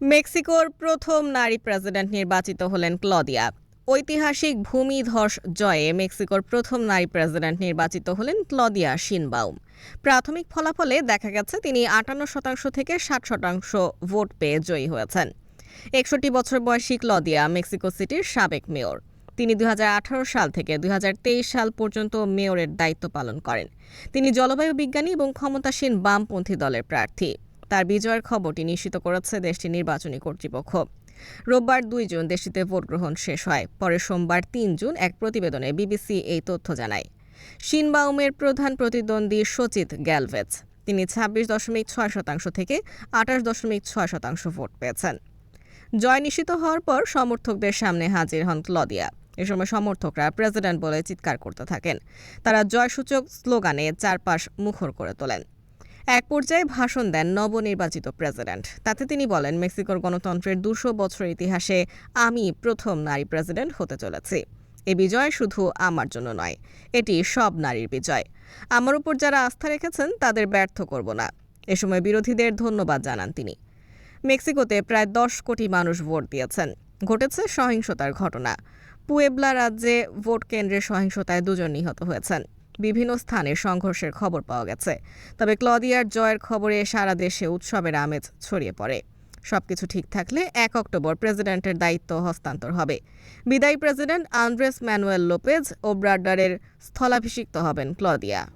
মেক্সিকোর প্রথম নারী প্রেসিডেন্ট নির্বাচিত হলেন ক্লদিয়া। ঐতিহাসিক ভূমিধস জয়ে মেক্সিকোর প্রথম নারী প্রেসিডেন্ট নির্বাচিত হলেন ক্লদিয়া শিনবাউম প্রাথমিক ফলাফলে দেখা গেছে, তিনি আটান্ন শতাংশ থেকে ষাট শতাংশ ভোট পেয়ে জয়ী হয়েছেন। একষট্টি বছর বয়সী ক্লদিয়া মেক্সিকো সিটির সাবেক মেয়র। তিনি দুই হাজার আঠারো সাল থেকে দুই হাজার তেইশ সাল পর্যন্ত মেয়রের দায়িত্ব পালন করেন। তিনি জলবায়ু বিজ্ঞানী এবং ক্ষমতাসীন বামপন্থী দলের প্রার্থী। তার বিজয়ের খবরটি নিশ্চিত করেছে দেশটির নির্বাচনী কর্তৃপক্ষ। রোববার দুই জুন দেশটিতে ভোট গ্রহণ শেষ হয়। পরে সোমবার তিন জুন এক প্রতিবেদনে বিবিসি এই তথ্য জানায়। শিনবাউমের প্রধান প্রতিদ্বন্দ্বী সচিত গ্যালভেজ, তিনি ছাব্বিশ দশমিক ছয় শতাংশ থেকে আঠাশ দশমিক ছয় শতাংশ ভোট পেয়েছেন। জয় নিশ্চিত হওয়ার পর সমর্থকদের সামনে হাজির হন ক্লদিয়া। এ সময় সমর্থকরা প্রেসিডেন্ট বলে চিৎকার করতে থাকেন। তারা জয়সূচক স্লোগানে চারপাশ মুখর করে তোলেন। এক পর্যায়ে ভাষণ দেন নবনির্বাচিত প্রেসিডেন্ট। তাতে তিনি বলেন, মেক্সিকোর গণতন্ত্রের দুশো বছরের ইতিহাসে আমি প্রথম নারী প্রেসিডেন্ট হতে চলেছি। এ বিজয় শুধু আমার জন্য নয়, এটি সব নারীর বিজয়। আমার উপর যারা আস্থা রেখেছেন, তাদের ব্যর্থ করব না। এ সময় বিরোধীদের ধন্যবাদ জানান তিনি। মেক্সিকোতে প্রায় দশ কোটি মানুষ ভোট দিয়েছেন। ঘটেছে সহিংসতার ঘটনা। পুয়েবলা রাজ্যে ভোট কেন্দ্রে সহিংসতায় দুজন নিহত হয়েছেন। বিভিন্ন স্থানে সংঘর্ষের খবর পাওয়া গেছে। তবে ক্লদিয়ার জয়ের খবরে সারা দেশে উৎসবের আমেজ ছড়িয়ে পড়ে। সবকিছু ঠিক থাকলে এক অক্টোবর প্রেসিডেন্টের দায়িত্ব হস্তান্তর হবে। বিদায়ী প্রেসিডেন্ট আন্দ্রেস ম্যানুয়েল লোপেজ ও ওব্রাডারের স্থলাভিষিক্ত হবেন ক্লদিয়া।